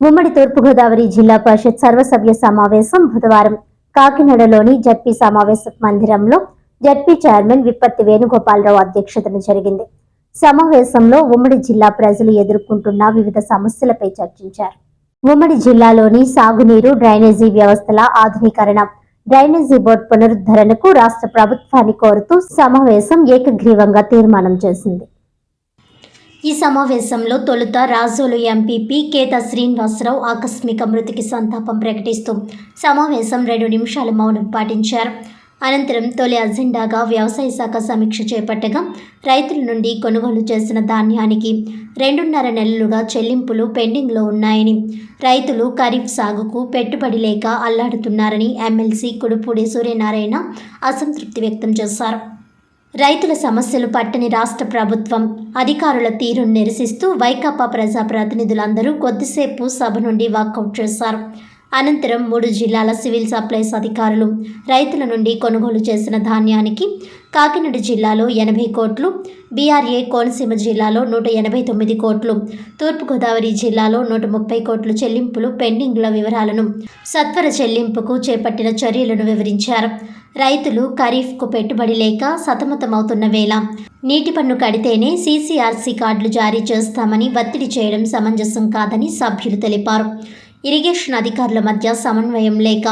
ఉమ్మడి తూర్పుగోదావరి జిల్లా పరిషత్ సర్వసభ్య సమావేశం బుధవారం కాకినాడలోని జడ్పీ సమావేశ మందిరంలో జడ్పీ చైర్మన్ విప్పత్తి వేణుగోపాలరావు అధ్యక్షతన జరిగింది. సమావేశంలో ఉమ్మడి జిల్లా ప్రజలు ఎదుర్కొంటున్న వివిధ సమస్యలపై చర్చించారు. ఉమ్మడి జిల్లాలోని సాగునీరు డ్రైనేజీ వ్యవస్థల ఆధునీకరణ డ్రైనేజీ బోర్డు పునరుద్ధరణకు రాష్ట్ర ప్రభుత్వాన్ని కోరుతూ సమావేశం ఏకగ్రీవంగా తీర్మానం చేసింది. ఈ సమావేశంలో తొలుత రాజోలు ఎంపీపీ కేత శ్రీనివాసరావు ఆకస్మిక మృతికి సంతాపం ప్రకటిస్తూ సమావేశం రెండు నిమిషాల మౌనం పాటించారు. అనంతరం తొలి అజెండాగా వ్యవసాయ శాఖ సమీక్ష చేపట్టగా రైతుల నుండి కొనుగోలు చేసిన ధాన్యానికి రెండున్నర నెలలుగా చెల్లింపులు పెండింగ్లో ఉన్నాయని రైతులు ఖరీఫ్ సాగుకు పెట్టుబడి లేక అల్లాడుతున్నారని ఎమ్మెల్సీ కుడుపూడి సూర్యనారాయణ అసంతృప్తి వ్యక్తం చేశారు. రైతుల సమస్యలు పట్టని రాష్ట్ర ప్రభుత్వం అధికారుల తీరును నిరసిస్తూ వైకాపా ప్రజా ప్రతినిధులందరూ కొద్దిసేపు సభ నుండి వాకౌట్ చేశారు. అనంతరం మూడు జిల్లాల సివిల్ సప్లైస్ అధికారులు రైతుల నుండి కొనుగోలు చేసిన ధాన్యానికి కాకినాడ జిల్లాలో ఎనభై కోట్లు బీఆర్ఏ కోనసీమ జిల్లాలో నూట ఎనభై తొమ్మిది కోట్లు తూర్పుగోదావరి జిల్లాలో నూట ముప్పై కోట్లు చెల్లింపులు పెండింగ్ల వివరాలను సత్వర చెల్లింపుకు చేపట్టిన చర్యలను వివరించారు. రైతులు ఖరీఫ్కు పెట్టుబడి లేక సతమతమవుతున్న వేళ. నీటి పన్ను కడితేనే సీసీఆర్సీ కార్డులు జారీ చేస్తామని ఒత్తిడి చేయడం సమంజసం కాదని సభ్యులు తెలిపారు. ఇరిగేషన్ అధికారుల మధ్య సమన్వయం లేక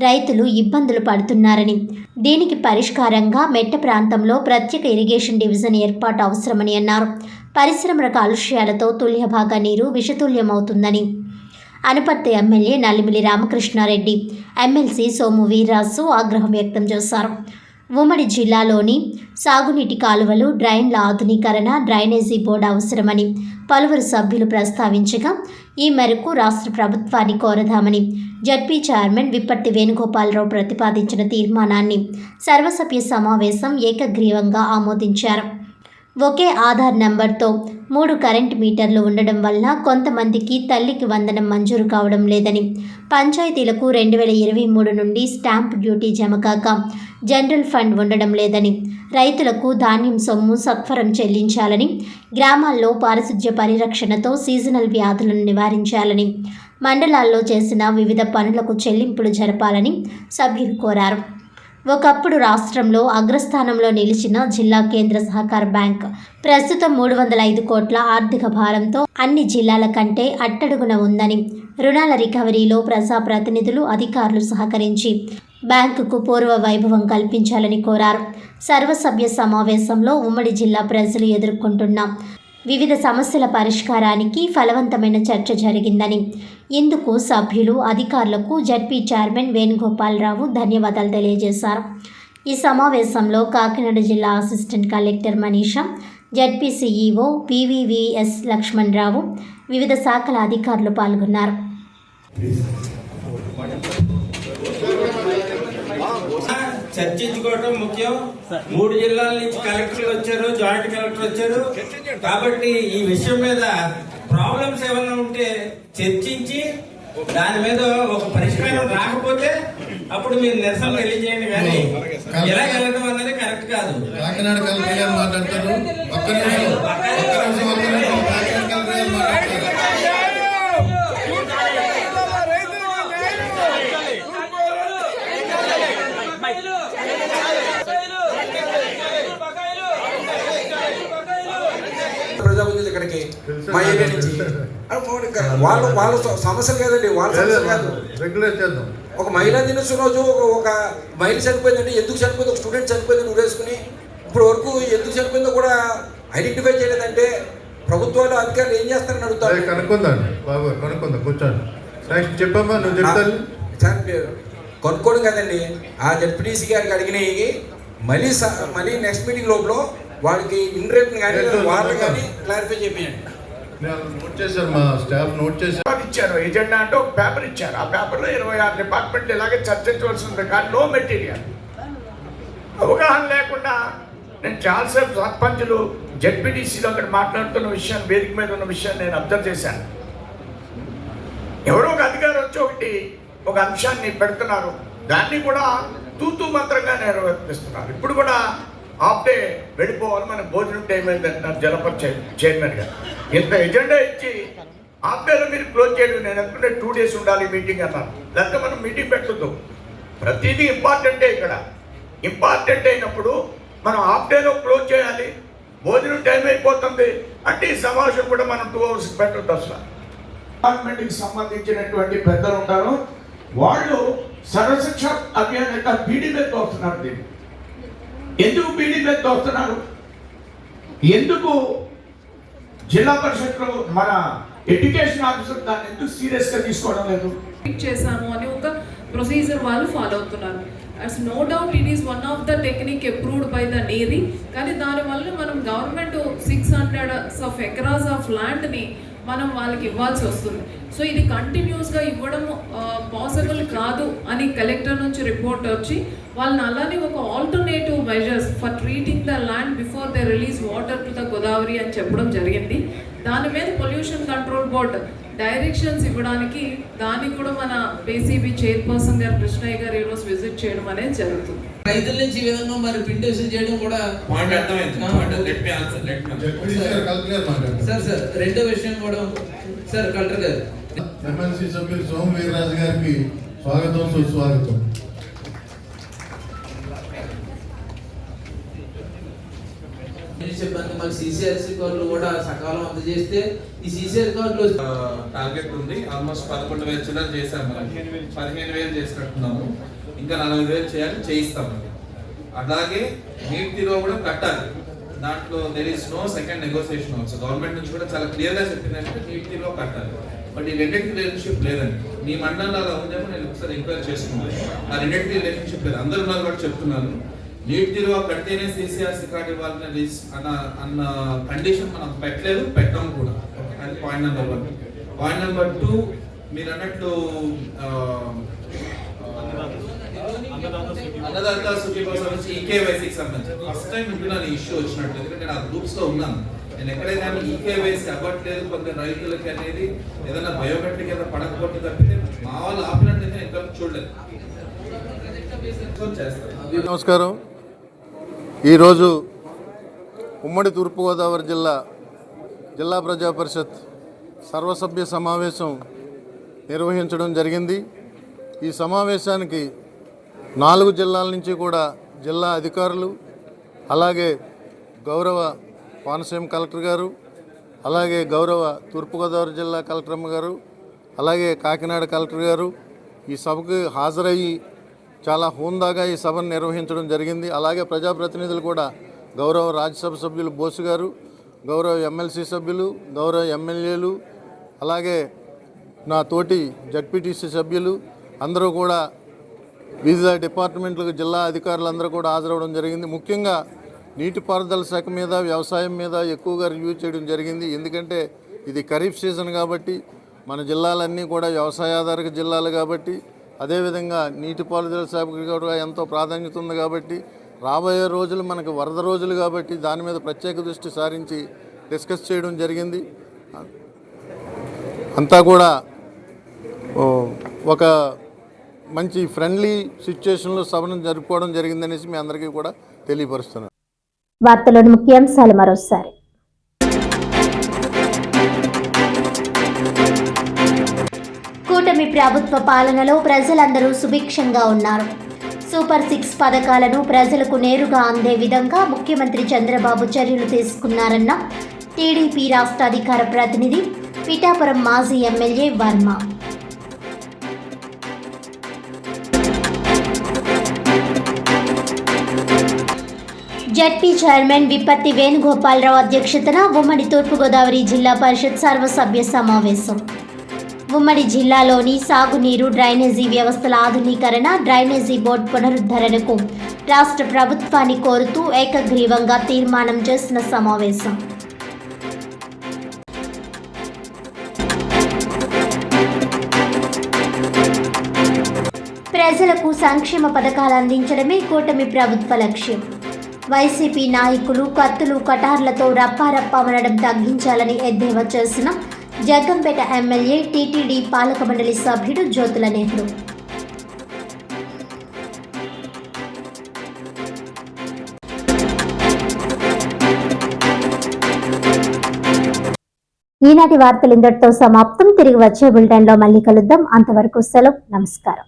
రైతులు ఇబ్బందులు పడుతున్నారని. దీనికి పరిష్కారంగా మెట్ట ప్రాంతంలో ప్రత్యేక ఇరిగేషన్ డివిజన్ ఏర్పాటు అవసరమని అన్నారు. పరిశ్రమల కాలుష్యాలతో తుల్యభాగా నీరు విషతుల్యమవుతుందని అనపర్తి ఎమ్మెల్యే నల్లిమిలి రామకృష్ణారెడ్డి ఎమ్మెల్సీ సోము వీర్రాజు ఆగ్రహం వ్యక్తం చేశారు. ఉమ్మడి జిల్లాలోని సాగునీటి కాలువలు డ్రైన్ల ఆధునీకరణ డ్రైనేజీ బోర్డు అవసరమని పలువురు సభ్యులు ప్రస్తావించగా ఈ మేరకు రాష్ట్ర ప్రభుత్వాన్ని కోరదామని జడ్పీ చైర్మన్ విప్పర్తి వేణుగోపాలరావు ప్రతిపాదించిన తీర్మానాన్ని సర్వసభ్య సమావేశం ఏకగ్రీవంగా ఆమోదించారు. ఒకే ఆధార్ నెంబర్తో మూడు కరెంట్ మీటర్లు ఉండడం వల్ల కొంతమందికి తల్లికి వందనం మంజూరు కావడం లేదని. పంచాయతీలకు రెండు వేల ఇరవై మూడు నుండి స్టాంప్ డ్యూటీ జమ కాక జనరల్ ఫండ్ ఉండడం లేదని రైతులకు ధాన్యం సొమ్ము సత్వరం చెల్లించాలని గ్రామాల్లో పారిశుధ్య పరిరక్షణతో సీజనల్ వ్యాధులను నివారించాలని మండలాల్లో చేసిన వివిధ పనులకు చెల్లింపులు జరపాలని సభ్యులు కోరారు. ఒకప్పుడు రాష్ట్రంలో అగ్రస్థానంలో నిలిచిన జిల్లా కేంద్ర సహకార బ్యాంక్ ప్రస్తుతం మూడు వందల ఐదు కోట్ల ఆర్థిక భారంతో అన్ని జిల్లాల కంటే అట్టడుగున ఉందని రుణాల రికవరీలో ప్రజాప్రతినిధులు అధికారులు సహకరించి బ్యాంకుకు పూర్వ వైభవం కల్పించాలని కోరారు. సర్వసభ్య సమావేశంలో ఉమ్మడి జిల్లా ప్రజలు ఎదుర్కొంటున్న వివిధ సమస్యల పరిష్కారానికి ఫలవంతమైన చర్చ జరిగిందని. ఇందుకు సభ్యులు అధికారులకు జడ్పీ చైర్మన్ వేణుగోపాలరావు ధన్యవాదాలు తెలియజేశారు. ఈ సమావేశంలో కాకినాడ జిల్లా assistant collector Manisha ZP CEO PVVS Lakshman Rao వివిధ శాఖల అధికారులు పాల్గొన్నారు. చర్చించుకోవటం ముఖ్యం. మూడు జిల్లాల నుంచి కలెక్టర్లు వచ్చారు జాయింట్ కలెక్టర్ వచ్చారు. కాబట్టి ఈ విషయం మీద ప్రాబ్లమ్స్ ఏమైనా ఉంటే చర్చించి దాని మీద ఒక పరిష్కారం రాకపోతే అప్పుడు మీరు నిరసన తెలియజేయండి కానీ ఎలా వెళ్ళడం అన్నది కరెక్ట్ కాదు. కాకినాడ కలెక్టర్ గారు మాట్లాడతారు. ఒక్క నిమిషం. ఒక్క నిమిషం ఒక్క నిమిషం కాకినాడ కలెక్టర్ గారు మాట్లాడతారు ప్రజాప్రతినిధులు ఇక్కడికి మా ఏరియా నుంచి. వాళ్ళు వాళ్ళ సమస్యలు కాదండి వాళ్ళ సమస్యలు కాదు. రెగ్యులర్ చేద్దాం. ఒక మహిళా దినోత్సవం రోజు ఒక ఒక మహిళ చనిపోయిందంటే ఎందుకు చనిపోయింది ఒక స్టూడెంట్ చనిపోయిందని ఉరేసుకుని ఇప్పుడు వరకు ఎందుకు చనిపోయిందో కూడా ఐడెంటిఫై చేయలేదంటే ప్రభుత్వాలు అధికారులు ఏం చేస్తారని అడుగుతారు. కనుక్కుందాం. బాబు కనుక్కుందాం కూర్చోండి. నెక్స్ట్ చెప్పమ్మా నువ్వు చెప్తాను. కొనుక్కోవడం కదండి. ఆ జడ్పీటీసీ గారికి అడిగినవి మళ్ళీ మళ్ళీ నెక్స్ట్ మీటింగ్ లోపల వాళ్ళకి ఇంటర్వ్యూ కానీ వాళ్ళు కానీ క్లారిఫై చేయండి నేను నోట్ చేశాను మా స్టాఫ్ నోట్ చేశారు ఇచ్చారు ఎజెండా అంటే ఒక పేపర్ ఇచ్చారు. ఆ పేపర్లో ఇరవై ఆరు డిపార్ట్మెంట్లు ఇలాగే చర్చించవలసి ఉంది కానీ నో మెటీరియల్ అవగాహన లేకుండా నేను చాలాసేపు సర్పంచులు జడ్పీటీసీలో అక్కడ మాట్లాడుతున్న విషయం వేదిక మీద ఉన్న విషయాన్ని నేను అబ్జర్వ్ చేశాను. ఎవరో ఒక అధికారి వచ్చి ఒకటి ఒక అంశాన్ని పెడుతున్నారు. దాన్ని కూడా తూతూ మంత్రంగా నిర్వర్తిస్తున్నారు ఇప్పుడు కూడా హాఫ్ డే వెళ్ళిపోవాలి మన భోజనం టైం అయింది అంటున్నారు జలపర్ చైర్మన్ గారు ఇంత ఎజెండా ఇచ్చి హాఫ్ డేలో మీరు క్లోజ్ చేయడం నేను అనుకుంటే టూ డేస్ ఉండాలి మీటింగ్ అన్నారు. లేకపోతే మనం మీటింగ్ పెట్టద్దు. ప్రతిదీ ఇంపార్టెంటే ఇక్కడ. ఇంపార్టెంట్ అయినప్పుడు మనం హాఫ్ డేలో క్లోజ్ చేయాలి. భోజనం టైం అయిపోతుంది. అంటే ఈ సమావేశం కూడా మనం టూ అవర్స్ పెట్టద్దు అసలు. డిపార్ట్మెంట్కి సంబంధించినటువంటి పెద్దలు ఉంటారు. వాళ్ళు సర్వశిక్ష అభియాన్ యొక్క బీడీ మీద తోస్తున్నారు దీన్ని. ఎందుకు బీడీ మీద తోస్తున్నారు? ఎందుకు జిల్లా పరిషత్లో మన ఎడ్యుకేషన్ ఆఫీసర్ దాన్ని ఎందుకు సీరియస్గా తీసుకోవడం లేదు? పిక్ చేశాము అని ఒక ప్రొసీజర్ వాళ్ళు ఫాలో అవుతున్నారు. It's no doubt it is one of the technique approved by the navy కానీ దానివల్ల మనం government six hundred of acres of ల్యాండ్ని మనం వాళ్ళకి ఇవ్వాల్సి వస్తుంది. సో ఇది కంటిన్యూస్గా ఇవ్వడం పాసిబుల్ కాదు అని కలెక్టర్ నుంచి రిపోర్ట్ వచ్చి వాళ్ళని అలానే ఒక alternative measures for treating the land before they release water to the Godavari అని చెప్పడం జరిగింది. దాని మీద పొల్యూషన్ కంట్రోల్ బోర్డ్ డైరెక్షన్స్ ఇవ్వడానికి దానికి కూడా మన బేసీబీ చైర్పర్సన్ గారు కృష్ణయ్య గారు ఈరోజు విజిట్ చేయడం అనేది జరుగుతుంది. రైతుల నుంచి ఈ విధంగా మరి పిండేషన్ చేయడం కూడా సార్ సార్ రెండో విషయం కూడా సార్ కలెక్టర్ గారు. ఎమ్మెల్సీ సభ్యులు సోమ వీర్రాజు గారికి స్వాగతం సుస్వాగతం. సిబ్బంది మరి సీసీఆర్సీ కార్డులు కూడా సకాలం అందజేస్తే ఈ సీసీఆర్ కార్డులు టార్గెట్ ఉంది. ఆల్మోస్ట్ పదకొండు వేలు చిల్లర చేశాం మనం. పదిహేను వేలు చేసినట్టున్నాము. ఇంకా నలభై వేలు చేయాలి చేయిస్తాం అది. అలాగే నీటిలో కూడా కట్టాలి. దాంట్లో there is no second negotiation also government నుంచి కూడా చాలా క్లియర్గా చెప్పిందంటే నీటిలో కట్టాలి. బట్ ఈ రెండింటికి రిలేషన్షిప్ లేదండి. మీ మండలంలో అలా ఉందేమో నేను ఒకసారి ఎంక్వైరీ చేసుకున్నాను. ఆ రెండింటికి రిలేషన్షిప్ లేదు. అందరూ ఉన్నారు కూడా చెప్తున్నాను. నీట్ తీరువా కడితేనే సీసీఆర్ కార్డు ఇవ్వాలనే రిస్- అన్న అన్న కండిషన్ మనం పెట్టలేదు. పెట్టాం కూడా. అది point number one point number two మీరు అన్నట్లు అన్నదాత సుఖీ కోసం ఈకేవైసీకి సంబంధించి. ఫస్ట్ టైం వింటున్నాను ఈ ఇష్యూ వచ్చినట్టు. ఎందుకంటే నేను ఆ గ్రూప్స్లో ఉన్నాను. నేను ఎక్కడైతే ఈకేవైసీ అవ్వట్లేదు కొంత రైతులకి అనేది ఏదైనా బయోమెట్రిక్ ఏదైనా పడకపోతే తప్పితే మా వాళ్ళు ఆపినట్లయితే ఇంకా చూడలేదు. నమస్కారం. ఈరోజు ఉమ్మడి తూర్పుగోదావరి జిల్లా జిల్లా ప్రజా పరిషత్ సర్వసభ్య సమావేశం నిర్వహించడం జరిగింది. ఈ సమావేశానికి నాలుగు జిల్లాల నుంచి కూడా జిల్లా అధికారులు అలాగే గౌరవ కోనసీమ కలెక్టర్ గారు అలాగే గౌరవ తూర్పుగోదావరి జిల్లా కలెక్టర్ అమ్మ గారు అలాగే కాకినాడ కలెక్టర్ గారు ఈ సభకు హాజరయ్యి చాలా హోందాగా ఈ సభను నిర్వహించడం జరిగింది. అలాగే ప్రజాప్రతినిధులు కూడా గౌరవ రాజ్యసభ సభ్యులు బోసు గారు గౌరవ ఎమ్మెల్సీ సభ్యులు గౌరవ ఎమ్మెల్యేలు అలాగే నా తోటి జడ్పీటీసీ సభ్యులు అందరూ కూడా వివిధ డిపార్ట్మెంట్లకు జిల్లా అధికారులందరూ కూడా హాజరవడం జరిగింది. ముఖ్యంగా నీటిపారుదల శాఖ మీద వ్యవసాయం మీద ఎక్కువగా రివ్యూ చేయడం జరిగింది. ఎందుకంటే ఇది ఖరీఫ్ సీజన్ కాబట్టి మన జిల్లాలన్నీ కూడా వ్యవసాయ ఆధారిత జిల్లాలు కాబట్టి అదేవిధంగా నీటిపారుదల శాఖకు కూడా ఎంతో ప్రాధాన్యత ఉంది కాబట్టి రాబోయే రోజులు మనకు వరద రోజులు కాబట్టి దాని మీద ప్రత్యేక దృష్టి సారించి డిస్కస్ చేయడం జరిగింది. అంతా కూడా ఒక మంచి ఫ్రెండ్లీ సిచ్యుయేషన్లో సభను జరుపుకోవడం జరిగిందనేసి మీ అందరికీ కూడా తెలియపరుస్తున్నాను. వార్తలోని ముఖ్యాంశాలు మరోసారి. కూటమి ప్రభుత్వ పాలనలో ప్రజలందరూ సుభిక్షంగా ఉన్నారు. సూపర్ సిక్స్ పథకాలను ప్రజలకు నేరుగా అందే విధంగా ముఖ్యమంత్రి చంద్రబాబు చర్యలు తీసుకున్నారన్న టీడీపీ రాష్ట్ర అధికార ప్రతినిధి పిఠాపురం మాజీ MLA Varma. ZP chairman విపత్తి Venugopala Rao అధ్యక్షతన ఉమ్మడి తూర్పుగోదావరి జిల్లా పరిషత్ సర్వసభ్య సమావేశం. ఉమ్మడి జిల్లాలోని సాగునీరు డ్రైనేజీ వ్యవస్థల ఆధునీకరణ డ్రైనేజీ బోర్డు పునరుద్ధరణకు రాష్ట్ర ప్రభుత్వాన్ని కోరుతూ ఏకగ్రీవంగా తీర్మానం చేసిన సమావేశం. ప్రజలకు సంక్షేమ పథకాలు అందించడమే కూటమి ప్రభుత్వ లక్ష్యం. వైసీపీ నాయకులు కత్తులు కటార్లతో రప్పారప్పామనడం తగ్గించాలని ఎద్దేవా చేసిన జగ్గంపేట ఎమ్మెల్యే టీటీడీ పాలక మండలి సభ్యుడు జ్యోతుల నెహ్రూ. ఈనాటి వార్తలు ఇంతటితో సమాప్తం. తిరిగి వచ్చే బులెటిన్లో మళ్ళీ కలుద్దాం. అంతవరకు సెలవు. నమస్కారం.